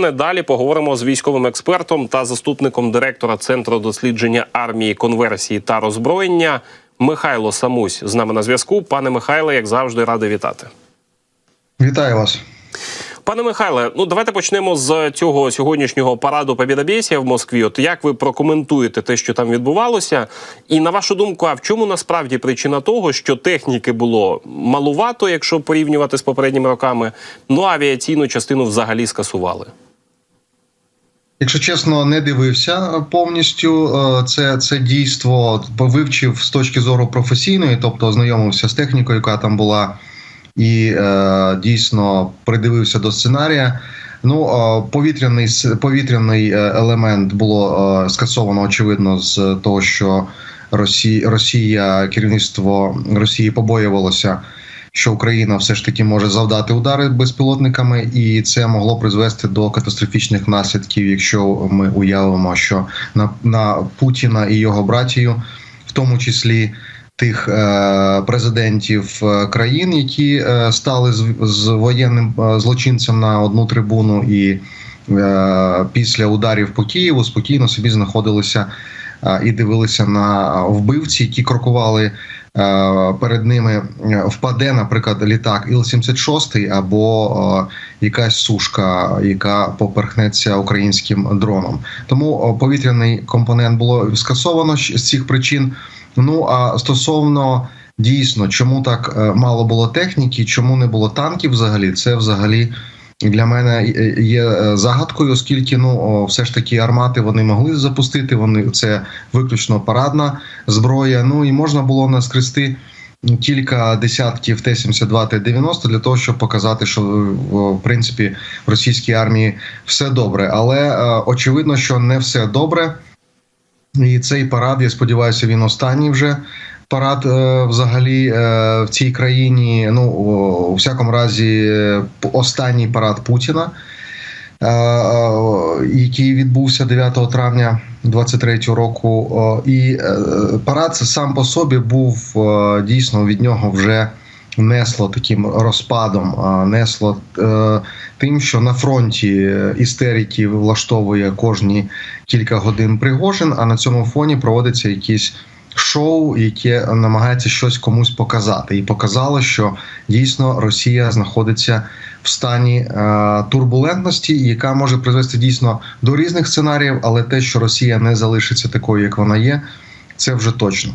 Далі поговоримо з військовим експертом та заступником директора центру дослідження армії, конверсії та роззброєння Михайло Самусь з нами на зв'язку. Пане Михайле, як завжди, радий вітати. Вітаю вас. Пане Михайле, ну давайте почнемо з цього сьогоднішнього параду Побєдобєсія в Москві. От як ви прокоментуєте те, що там відбувалося, і на вашу думку, а в чому насправді причина того, що техніки було малувато, якщо порівнювати з попередніми роками, ну авіаційну частину взагалі скасували? Якщо чесно, не дивився повністю е, це це дійство, вивчив з точки зору професійної, тобто ознайомився з технікою, яка там була, і е, дійсно придивився до сценарія. Ну, е, повітряний повітряний елемент було е, скасовано очевидно з того, що Росія керівництво Росії побоювалося що Україна все ж таки може завдати удари безпілотниками, і це могло призвести до катастрофічних наслідків, якщо ми уявимо, що на, на Путіна і його братію, в тому числі. Тих е, президентів е, країн, які е, стали з, воєнним злочинцем на одну трибуну, і після ударів по Києву спокійно собі знаходилися і дивилися на вбивці, які крокували перед ними е, впаде, наприклад, літак Іл-76 або е, якась сушка, яка поперхнеться українським дроном. Тому повітряний компонент було скасовано з цих причин. Ну а стосовно дійсно, чому так мало було техніки, чому не було танків, взагалі, це взагалі для мене є е, загадкою, оскільки ну все ж таки армати вони могли запустити. Вони це виключно парадна зброя. Ну і можна було наскрести кілька десятків Т-72, Т-90 для того, щоб показати, що в принципі в російській армії все добре, але е, очевидно, що не все добре. І цей парад, я сподіваюся, він останній вже парад е, взагалі е, в цій країні. Ну у всякому разі, останній парад Путіна, е, який відбувся 9 травня 23-го року. І парад сам по собі був дійсно від нього вже. Несло таким розпадом, несло тим, що на фронті істерики влаштовує кожні кілька годин Пригожин, а на цьому фоні проводиться якісь шоу, яке намагається щось комусь показати, і показало, що дійсно Росія знаходиться в стані е, турбулентності, яка може призвести дійсно до різних сценаріїв, але те, що Росія не залишиться такою, як вона є, це вже точно.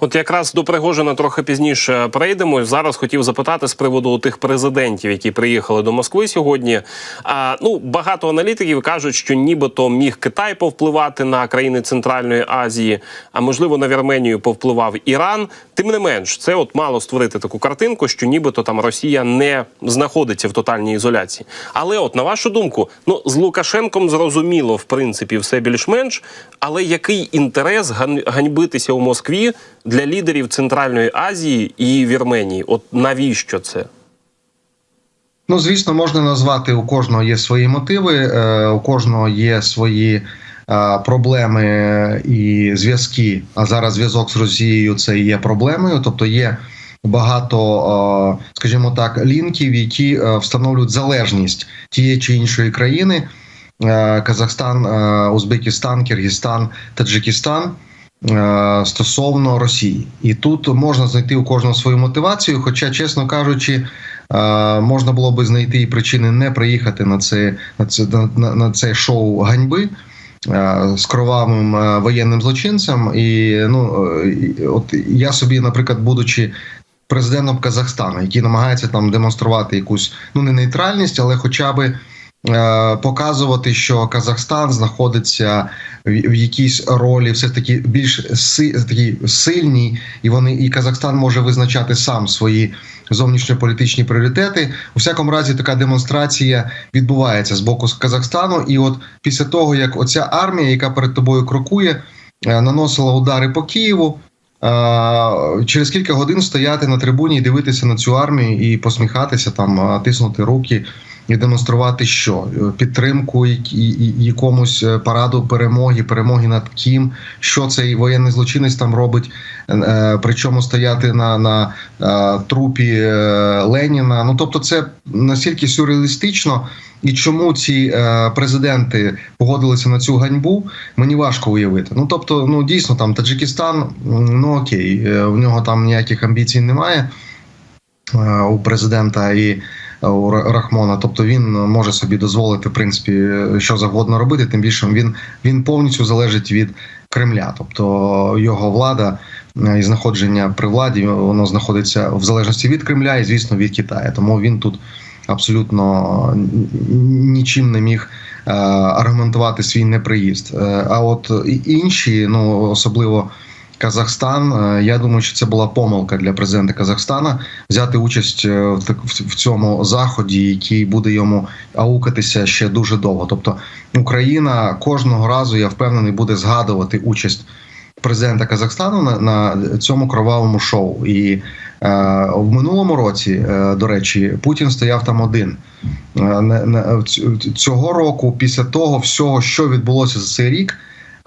От якраз до Пригожина трохи пізніше перейдемо. Зараз хотів запитати з приводу тих президентів, які приїхали до Москви сьогодні. А ну багато аналітиків кажуть, що нібито міг Китай повпливати на країни Центральної Азії, а можливо на Вірменію повпливав Іран. Тим не менш, це от мало створити таку картинку, що нібито там Росія не знаходиться в тотальній ізоляції. Але, от на вашу думку, ну з Лукашенком зрозуміло, в принципі, все більш-менш. Але який інтерес ганьбитися у Москві? Для лідерів Центральної Азії і Вірменії. От навіщо це? Ну, звісно, можна назвати у кожного є свої мотиви, е, у кожного є свої е, проблеми і зв'язки. А зараз зв'язок з Росією це є проблемою, тобто є. Багато, е, скажімо так, лінків, які встановлюють залежність тієї чи іншої країни: Казахстан, Узбекистан, Киргизстан, Таджикистан. Е, стосовно Росії, і тут можна знайти у кожного свою мотивацію. Хоча, чесно кажучи, е, можна було би знайти і причини не приїхати на це на це на, на це шоу ганьби. Е, з кровавим воєнним злочинцем, і ну от я собі, наприклад, будучи президентом Казахстану, який намагається там демонструвати якусь ну не нейтральність, але хоча би показувати, що Казахстан знаходиться в якійсь ролі, все таки більш такі сильній, і вони і Казахстан може визначати сам свої зовнішньополітичні пріоритети. У всякому разі, така демонстрація відбувається з боку Казахстану. І от після того як оця армія, яка перед тобою крокує, е, наносила удари по Києву. Е, через кілька годин стояти на трибуні і дивитися на цю армію і посміхатися, там тиснути руки і демонструвати, що Е, підтримку які- і- і- якомусь е, параду перемоги, перемоги над ким, що цей воєнний злочинець там робить. е, Причому стояти на, на трупі Леніна. Ну тобто, це настільки сюрреалістично. І чому ці е, президенти погодилися на цю ганьбу, мені важко уявити. Ну тобто, ну дійсно там Таджикистан, ну окей, в нього там ніяких амбіцій немає у президента і у Рахмона. Тобто він може собі дозволити в принципі е, що завгодно робити. Тим більше він, він повністю залежить від Кремля, тобто його влада е, і знаходження при владі воно знаходиться в залежності від Кремля і звісно від Китаю. Тому він тут абсолютно нічим не міг е, аргументувати свій неприїзд. Е, А от інші, ну особливо. Казахстан, е, я думаю, що це була помилка для президента Казахстана взяти участь е, в цьому заході, який буде йому аукатися ще дуже довго. Тобто Україна кожного разу, я впевнений, буде згадувати участь президента Казахстану на, на цьому кровавому шоу. І е, в минулому році, е, до речі, Путін стояв там один. Е, Цього року, після того всього, що відбулося за цей рік.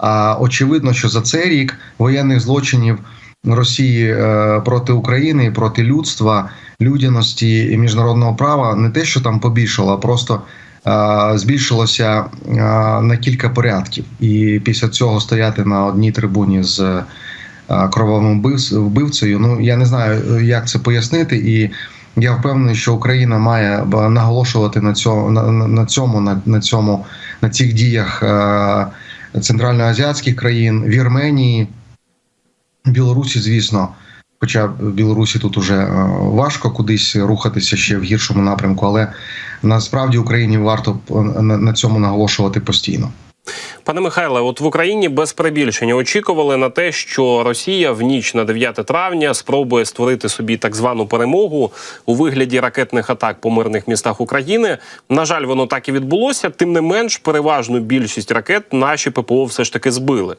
А очевидно, що за цей рік воєнних злочинів Росії е, проти України проти людства, людяності і міжнародного права не те, що там побільшало, а просто е, збільшилося е, на кілька порядків. І після цього стояти на одній трибуні з кровавим вбивц- вбивцею. Ну я не знаю, як це пояснити і. Я впевнений, що Україна має наголошувати на цьому на, на- цьому, на, на цьому на цих діях центральноазіатських країн, Вірменії, Білорусі, звісно. Хоча в Білорусі тут уже е, важко кудись рухатися ще в гіршому напрямку, але насправді Україні варто на цьому наголошувати постійно. Пане Михайле, от в Україні без перебільшення очікували на те, що Росія в ніч на 9 травня спробує створити собі так звану перемогу у вигляді ракетних атак по мирних містах України. На жаль, воно так і відбулося. Тим не менш, переважну більшість ракет наші ППО все ж таки збили.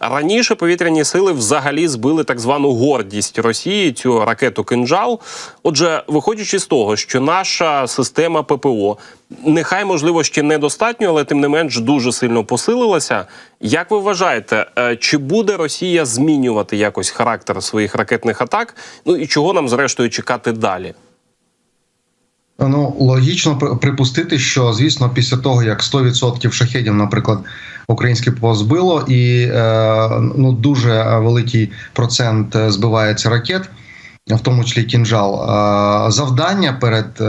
Раніше повітряні сили взагалі збили так звану гордість Росії, цю ракету кинжал. Отже, виходячи з того, що наша система ППО нехай можливо ще недостатньо, але тим не менш дуже сильно посилилася. Як ви вважаєте, е, чи буде Росія змінювати якось характер своїх ракетних атак? Ну і чого нам зрештою чекати далі? Ну логічно припустити, що звісно, після того як 100% шахедів, наприклад, українське ППО збило, і е, ну дуже великий процент е, збивається ракет, в тому числі кінжал. Завдання перед е,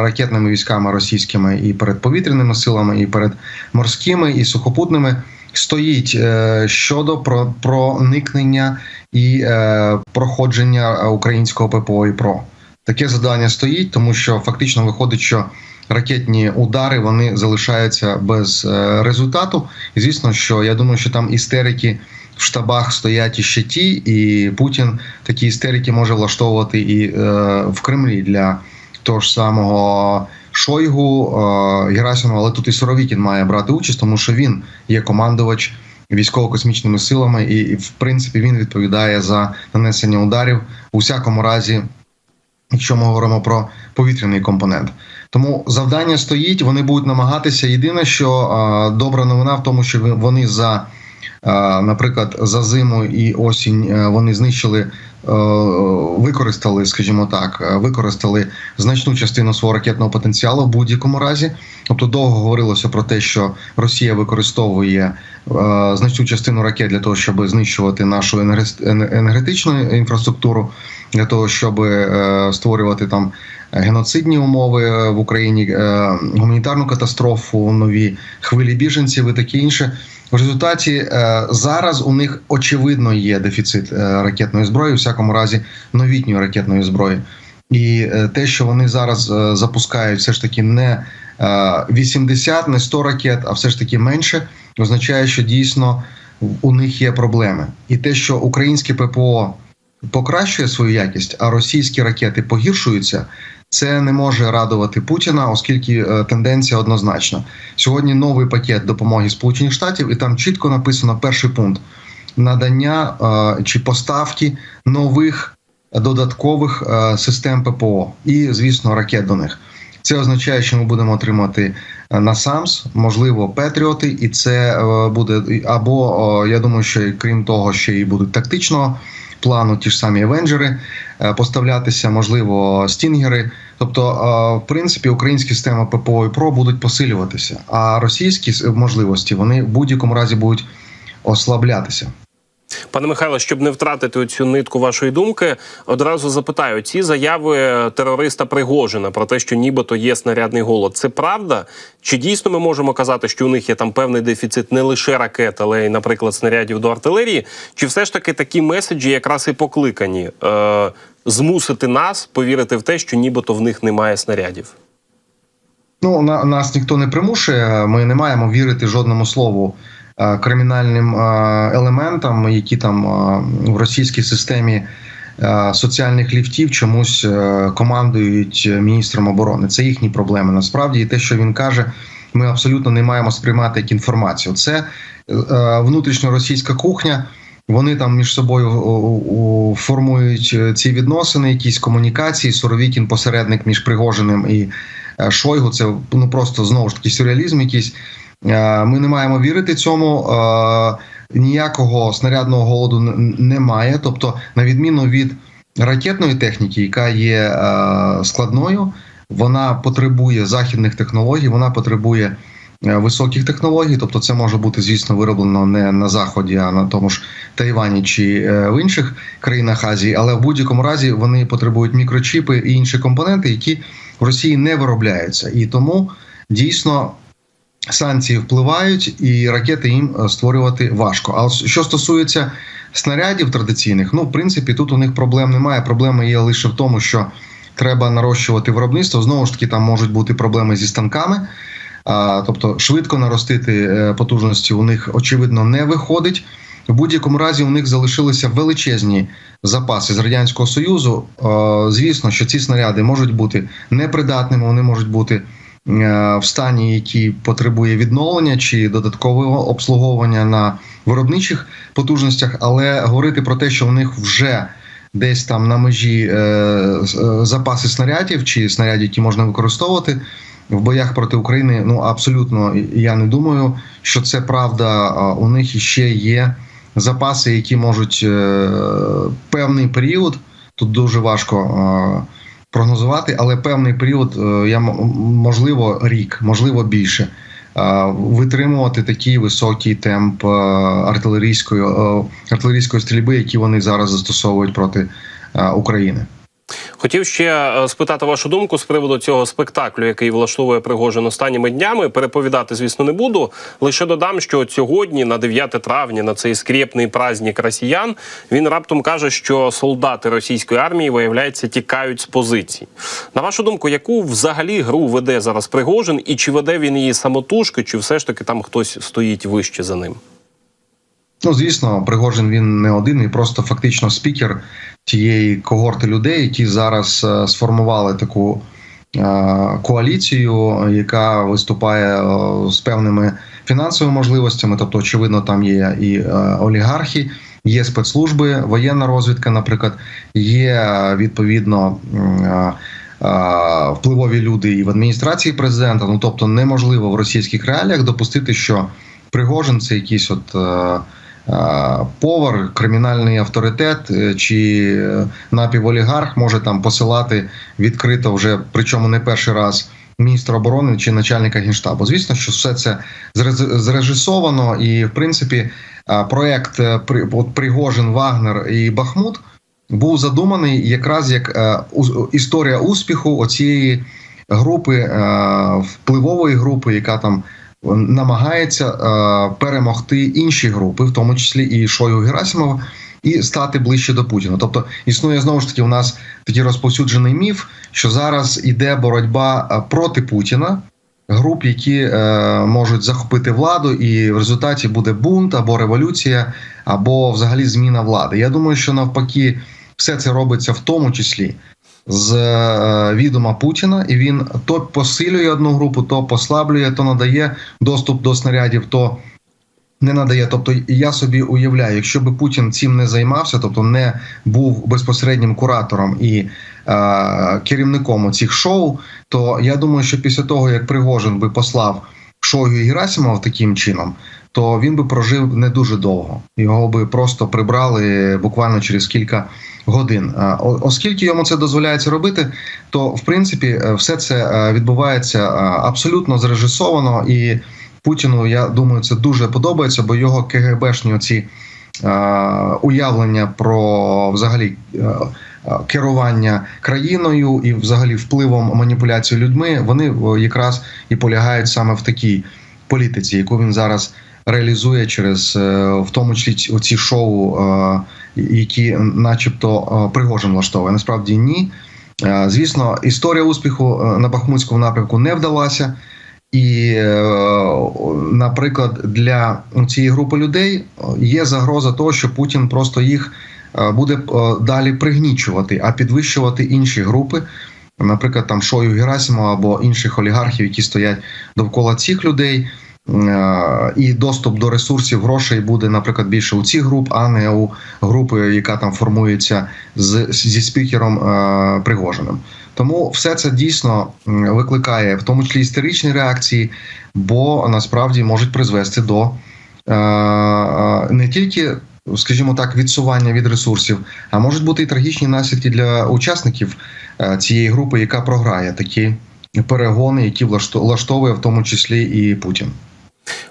ракетними військами російськими і перед повітряними силами, і перед морськими і сухопутними стоїть е, щодо про проникнення і е, проходження українського ППО і ПРО. Таке завдання стоїть, тому що фактично виходить, що ракетні удари вони залишаються без результату. І звісно, що я думаю, що там істерики в штабах стоять іще ті, і Путін такі істерики може влаштовувати і е, в Кремлі для того ж самого Шойгу е, Герасимова, але тут і Суровікін має брати участь, тому що він є командувач військово-космічними силами, і, і в принципі він відповідає за нанесення ударів у всякому разі якщо ми говоримо про повітряний компонент. Тому завдання стоїть, вони будуть намагатися. Єдине, що а, добра новина в тому, що вони за, наприклад, за зиму і осінь е, вони знищили, е, використали, скажімо так, е, використали значну частину свого ракетного потенціалу в будь-якому разі. Тобто довго говорилося про те, що Росія використовує значну частину ракет для того, щоб знищувати нашу енергетичну інфраструктуру, для того, щоб створювати там геноцидні умови в Україні, гуманітарну катастрофу, нові хвилі біженців і таке інше. В результаті е, зараз у них очевидно є дефіцит е, ракетної зброї, у всякому разі новітньої ракетної зброї. І е, те, що вони зараз запускають, все ж таки не е, 80, не 100 ракет, а все ж таки менше, означає, що дійсно у них є проблеми. І те, що українське ППО покращує свою якість, а російські ракети погіршуються, це не може радувати Путіна, оскільки е, тенденція однозначна. Сьогодні новий пакет допомоги Сполучених Штатів, і там чітко написано перший пункт надання е, чи поставки нових додаткових е, систем ППО і, звісно, ракет до них. Це означає, що ми будемо отримати е, насамс, можливо, Петріоти, і це буде або я думаю, що крім того, ще й будуть тактичного плану, ті ж самі Авенджери е, поставлятися, можливо, стінгери. Тобто, е, в принципі, українські системи ППО і ПРО будуть посилюватися, а російські можливості вони в будь-якому разі будуть ослаблятися. Пане Михайло, щоб не втратити цю нитку вашої думки, одразу запитаю: ці заяви терориста Пригожина про те, що нібито є снарядний голод, це правда? Чи дійсно ми можемо казати, що у них є там певний дефіцит не лише ракет, але й, наприклад, снарядів до артилерії? Чи все ж таки такі меседжі якраз і покликані е, змусити нас повірити в те, що нібито в них немає снарядів? Ну, на, нас ніхто не примушує. Ми не маємо вірити жодному слову кримінальним е, елементам, які там е, в російській системі е, соціальних ліфтів чомусь е, командують міністром оборони. Це їхні проблеми. Насправді, і те, що він каже, ми абсолютно не маємо сприймати як інформацію. Це е, внутрішньоросійська кухня. Вони там між собою формують е, ці відносини, якісь комунікації. Суровікін посередник між Пригожиним і е, Шойгу. Це ну просто знову ж таки сюрреалізм. Якийсь Е, ми не маємо вірити цьому. Е, Ніякого снарядного голоду немає. Тобто, на відміну від ракетної техніки, яка є е, складною, вона потребує західних технологій, вона потребує е, високих технологій. Тобто, це може бути, звісно, вироблено не на заході, а на тому ж Тайвані чи е, в інших країнах Азії. Але в будь-якому разі вони потребують мікрочіпи і інші компоненти, які в Росії не виробляються. І тому дійсно. Санкції впливають, і ракети їм е, створювати важко. А що стосується снарядів традиційних, ну в принципі тут у них проблем немає. Проблема є лише в тому, що треба нарощувати виробництво. Знову ж таки, там можуть бути проблеми зі станками. Тобто швидко наростити е, потужності у них очевидно не виходить. В будь-якому разі у них залишилися величезні запаси з радянського союзу. Е, Звісно, що ці снаряди можуть бути непридатними, вони можуть бути в стані, який потребує відновлення чи додаткового обслуговування на виробничих потужностях, але говорити про те, що в них вже десь там на межі е, е, запаси снарядів чи снарядів, які можна використовувати в боях проти України, ну абсолютно я не думаю, що це правда. У них іще є запаси, які можуть е, певний період. Тут дуже важко е, прогнозувати, але певний період е, я можливо рік, можливо більше. е, Витримувати такий високий темп е, артилерійської артилерійської стрільби, які вони зараз застосовують проти України. Хотів ще е, спитати вашу думку з приводу цього спектаклю, який влаштовує Пригожин останніми днями. Переповідати, звісно, не буду. Лише додам, що сьогодні, на 9 травня, на цей скрєпний праздник росіян, він раптом каже, що солдати російської армії виявляється тікають з позицій. На вашу думку, яку взагалі гру веде зараз Пригожин, і чи веде він її самотужки, чи все ж таки там хтось стоїть вище за ним? Ну, звісно, Пригожин він не один, він просто фактично спікер тієї когорти людей, які зараз е, сформували таку е, коаліцію, яка виступає е, з певними фінансовими можливостями. Тобто, очевидно, там є і олігархи, є спецслужби, воєнна розвідка, наприклад, є відповідно. Впливові люди і в адміністрації президента, ну тобто неможливо в російських реаліях допустити, що Пригожин це якийсь от повар, кримінальний авторитет е, чи е, напіволігарх може там посилати відкрито вже, причому не перший раз. Міністра оборони чи начальника генштабу. Звісно, що все це зрежисовано, і в принципі е, проект При- Пригожин, Вагнер і Бахмут був задуманий якраз як історія успіху оцієї групи, впливової групи, яка там намагається е, перемогти інші групи, в тому числі і Шойгу Герасимова, і стати ближче до Путіна. Тобто існує знову ж таки у нас такий розповсюджений міф, що зараз іде боротьба е, проти Путіна. Груп, які е, можуть захопити владу, і в результаті буде бунт або революція, або взагалі зміна влади. Я думаю, що навпаки, все це робиться в тому числі з е, відома Путіна, і він то посилює одну групу, то послаблює, то надає доступ до снарядів, то не надає. Тобто, я собі уявляю, якщо би Путін цим не займався, тобто не був безпосереднім куратором і е, керівником цих шоу, то я думаю, що після того як Пригожин би послав Шойгу і Герасимова таким чином, то він би прожив не дуже довго. Його би просто прибрали буквально через кілька годин. Оскільки йому це дозволяється робити, то в принципі е, все це е, відбувається е, абсолютно зрежисовано і. Путіну, я думаю, це дуже подобається, бо його КГБшні оці уявлення про взагалі керування країною і взагалі впливом маніпуляції людьми, вони якраз і полягають саме в такій політиці, яку він зараз реалізує через в тому числі ці- оці шоу, які, начебто, е, Пригожин влаштовує. Насправді ні. Е, Звісно, історія успіху е, на Бахмутському напрямку не вдалася. І, наприклад, для цієї групи людей є загроза того, що Путін просто їх буде далі пригнічувати, а підвищувати інші групи, наприклад, там Шою Герасимова або інших олігархів, які стоять довкола цих людей. Е, І доступ до ресурсів грошей буде, наприклад, більше у цих груп, а не у групи, яка там формується з зі спікером е, Пригожиним. Тому все це дійсно викликає в тому числі істеричні реакції, бо насправді можуть призвести до е, не тільки, скажімо так, відсування від ресурсів, а можуть бути і трагічні наслідки для учасників цієї групи, яка програє такі перегони, які влашто- влаштовує в тому числі і Путін.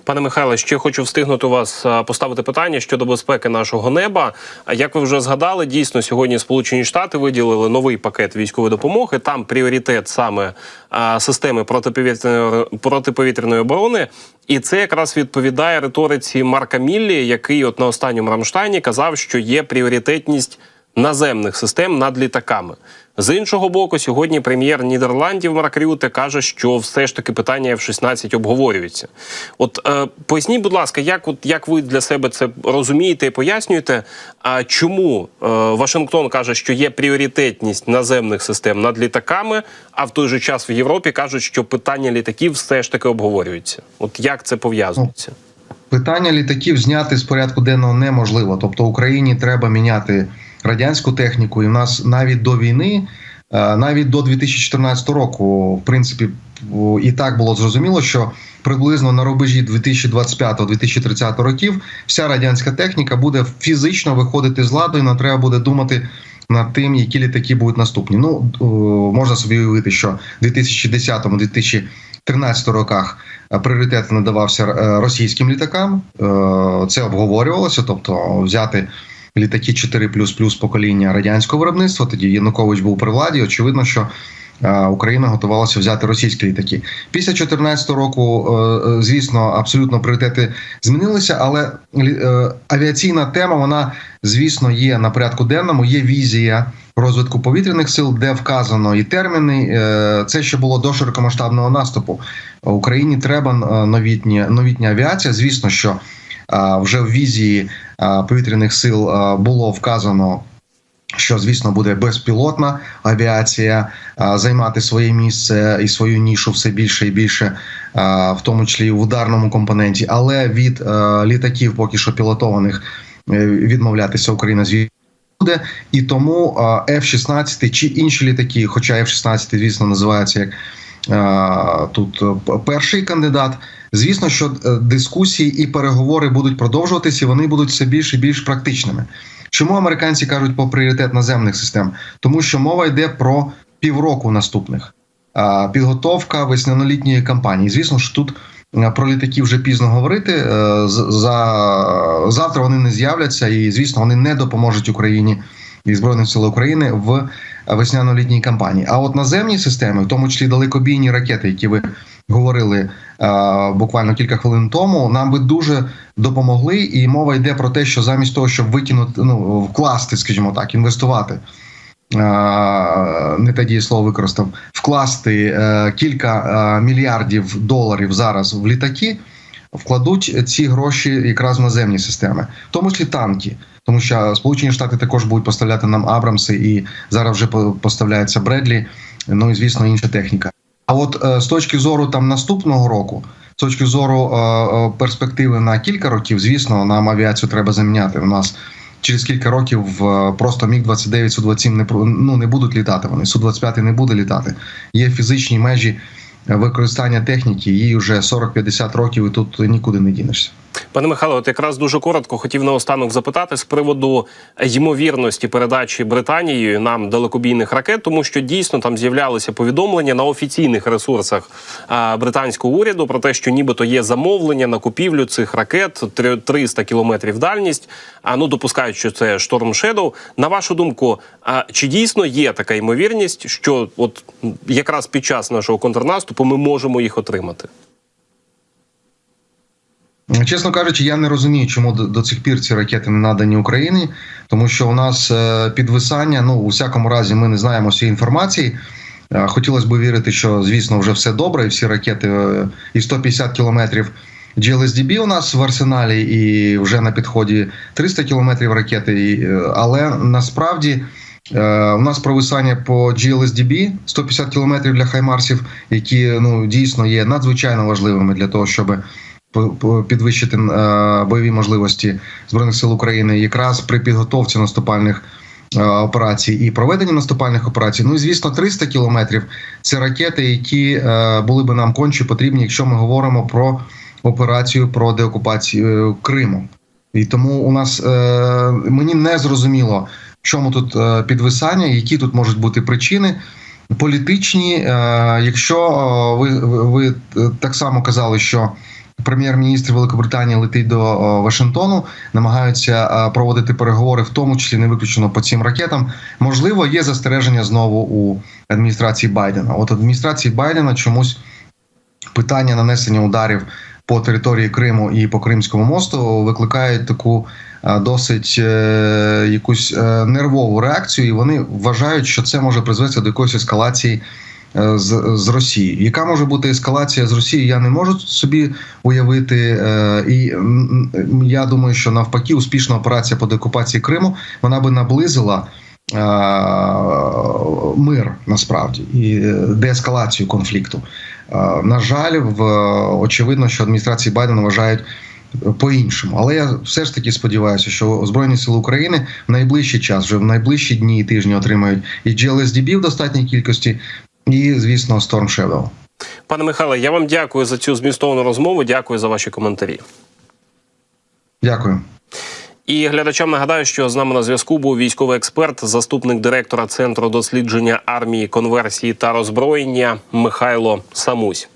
Пане Михайле, ще хочу встигнути у вас поставити питання щодо безпеки нашого неба. Як ви вже згадали, дійсно сьогодні Сполучені Штати виділили новий пакет військової допомоги. Там пріоритет саме системи протиповітряної протиповітряної оборони. І це якраз відповідає риториці Марка Міллі, який от на останньому Рамштайні казав, що є пріоритетність наземних систем над літаками. З іншого боку, сьогодні прем'єр Нідерландів Марк Рюте каже, що все ж таки питання F-16 обговорюється. От е, поясніть, будь ласка, як от як ви для себе це розумієте і пояснюєте? А чому е, Вашингтон каже, що є пріоритетність наземних систем над літаками, а в той же час в Європі кажуть, що питання літаків все ж таки обговорюється? От як це пов'язується? Питання літаків зняти з порядку денного неможливо. Тобто Україні треба міняти радянську техніку, і в нас навіть до війни, е, навіть до 2014 року, в принципі, і так було зрозуміло, що приблизно на рубежі 2025-2030 років вся радянська техніка буде фізично виходити з ладу, і нам треба буде думати. Над тим, які літаки будуть наступні. Ну о, можна собі уявити, що в 2010-2013 роках е, пріоритет надавався е, російським літакам. Е, Це обговорювалося, тобто взяти літаки 4 покоління радянського виробництва. Тоді Янукович був при владі. Очевидно, що е, Україна готувалася взяти російські літаки. Після 2014 року, е, е, звісно, абсолютно пріоритети змінилися, але авіаційна тема, вона, звісно, є на порядку денному. Є візія розвитку повітряних сил, де вказано і терміни. Це ще було до широкомасштабного наступу. Україні треба новітні, новітня авіація. Звісно, що вже в візії повітряних сил було вказано. Що звісно буде безпілотна авіація а, займати своє місце і свою нішу все більше і більше, в тому числі в ударному компоненті, але від літаків, поки що пілотованих, е, відмовлятися Україна звідти буде. І тому а, F-16 чи інші літаки, хоча F-16, звісно, називається як тут е, перший кандидат. Звісно, що е, дискусії і переговори будуть продовжуватися, і вони будуть все більш і більш практичними. Чому американці кажуть про пріоритет наземних систем? Тому що мова йде про півроку наступних. Підготовка веснянолітньої кампанії. Звісно, що тут е, про літаки вже пізно говорити. Е, За завтра вони не з'являться, і звісно, вони не допоможуть Україні і Збройним силам України в весняно-літній кампанії. А от наземні системи, в тому числі далекобійні ракети, які ви говорили е, буквально кілька хвилин тому, нам би дуже допомогли. І мова йде про те, що замість того, щоб викинути, ну вкласти, скажімо так, інвестувати. е, Не те дієслово використав вкласти е, кілька мільярдів доларів зараз в літаки, вкладуть ці гроші якраз в наземні системи, в тому числі танки. Тому що Сполучені Штати також будуть поставляти нам Абрамси, і зараз вже по- поставляється Бредлі, ну і звісно інша техніка. А от е, з точки зору там наступного року, з точки зору е, е, перспективи на кілька років, звісно, нам авіацію треба заміняти. У нас через кілька років просто міг 29 су 27 не ну, не будуть літати. Вони су 25 не буде літати. Є фізичні межі використання техніки. Їй вже 40-50 років, і тут нікуди не дінешся. Пане Михайло, от якраз дуже коротко хотів наостанок запитати з приводу ймовірності передачі Британією нам далекобійних ракет, тому що дійсно там з'являлися повідомлення на офіційних ресурсах британського уряду про те, що нібито є замовлення на купівлю цих ракет три- 300 кілометрів дальність. А ну допускають, що це Storm Shadow. На вашу думку, а чи дійсно є така ймовірність, що от якраз під час нашого контрнаступу ми можемо їх отримати? Чесно кажучи, я не розумію, чому до, цих пір ці ракети не надані Україні, тому що у нас е, підвисання. Ну у всякому разі, ми не знаємо всієї інформації. Е, Хотілося б вірити, що звісно вже все добре, і всі ракети е, і 150 кілометрів GLSDB у нас в арсеналі, і вже на підході 300 кілометрів ракети. Але насправді. У нас провисання по GLSDB 150 кілометрів для хаймарсів, які ну дійсно є надзвичайно важливими для того, щоб підвищити е, бойові можливості збройних сил України якраз при підготовці наступальних е, операцій і проведенні наступальних операцій. Ну і звісно, 300 кілометрів це ракети, які е, були би нам конче потрібні, якщо ми говоримо про операцію про деокупацію Криму. І тому у нас е, мені не зрозуміло, в чому тут е, підвисання, які тут можуть бути причини. Політичні, е, якщо ви, ви, так само казали, що прем'єр-міністр Великобританії летить до е, Вашингтону, намагаються е, проводити переговори, в тому числі не виключено по цим ракетам. Можливо, є застереження знову у адміністрації Байдена. От адміністрації Байдена чомусь питання нанесення ударів по території Криму і по Кримському мосту викликають таку е, досить якусь нервову реакцію, і вони вважають, що це може призвести до якоїсь ескалації. Е, З, з Росії, яка може бути ескалація з Росії, я не можу собі уявити. Е, і я думаю, що навпаки, успішна операція по деокупації Криму вона би наблизила е, мир насправді і деескалацію конфлікту. На жаль, в очевидно, що адміністрації Байдена вважають по-іншому. Але я все ж таки сподіваюся, що Збройні сили України в найближчий час, вже в найближчі дні і тижні отримають і GLSDB в достатній кількості, і звісно, Storm Shadow. Пане Михайле, я вам дякую за цю змістовну розмову. Дякую за ваші коментарі. Дякую. І глядачам нагадаю, що з нами на зв'язку був військовий експерт, заступник директора центру дослідження армії, конверсії та роззброєння Михайло Самусь.